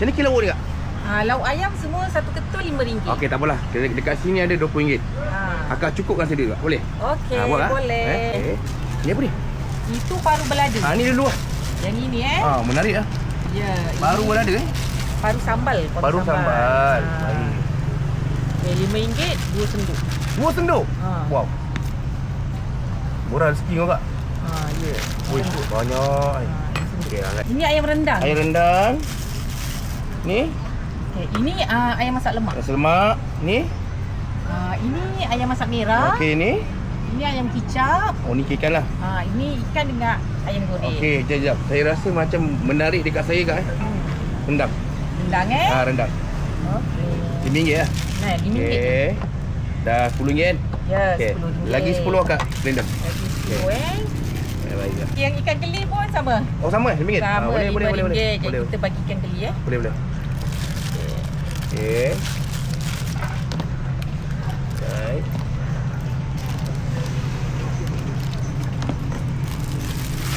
Macam ni kilo kak? Ha, lauk ayam semua satu ketul RM5. Okey, tak apalah. Dekat, dekat sini ada RM20. Ha. Akak cukupkan sendiri kak? Boleh? Okey, Ah, buat, ah? boleh. Eh, eh. Ni apa ni? Itu paru belada. Ha, ni dulu lah. Yang ini eh. Ha, menarik lah. Ya. Baru ini pun ada eh. Paru sambal. Baru sambal. Ha. Baik. Okay, RM5, dua senduk. Dua senduk. Ha. Wow. Murah rezeki kau kak. Ha, ya. Ui, banyak. Ha, ini angkat. Ini ayam rendang. Air rendang. Ni, Okay, ini uh, ayam masak lemak. nasi lemak. Ni. Uh, ini ayam masak merah. Okey, ni. Ini ayam kicap. Oh, ni ikan lah. Ha, ini ikan dengan ayam goreng. Okey, jap jap. Saya rasa macam menarik dekat saya kak eh. Hmm. Rendang. Rendang eh. Ha, rendang. Okey. RM5 lah. Nah, RM5. Okey. Dah RM10. Ya, Okey. RM10. Lagi RM10 kak. Rendang. Lagi Okey. RM10 eh. Baik. Yang ikan keli pun sama. Oh, sama RM5? Sama, Ah, boleh, boleh, boleh, boleh. RM5. Jadi Boleh, kita bagi ikan keli eh. boleh, boleh. Okey. Baik.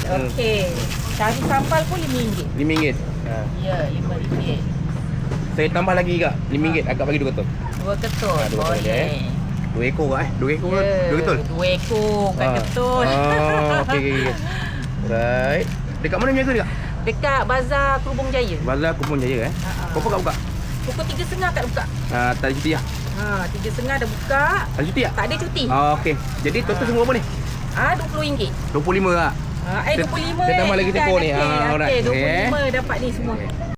Hmm. Okey. Cari sambal pun RM5. RM5. Ha. Ya, RM5. Saya tambah lagi kak. RM5 agak bagi dua ketul. Dua ketul. Ah, dua ketul Boleh. je, eh. Dua ekor kak eh. Dua ekor Ya, ke? Dua ketul. Dua ekor, bukan Ah. ketul. Oh, okey okey okey. Right. Dekat mana berniaga ni kak? Dekat Bazar Kerubung Jaya. Bazar Kupon Jaya eh. Ha, ha. Berapa kak buka? Pukul tiga setengah tak buka. Ah, tak ada cuti lah. Ha, tiga setengah dah buka. Tak ada cuti tak? Tak ada cuti. Ah, okey. Jadi total Ah. semua berapa ni? Ah, RM20. 25 kak. Ha, eh Saya- 25 saya tambah lagi ikan. tekor ni. Ah, alright. Okey, Okey, eh. 25 dapat ni semua.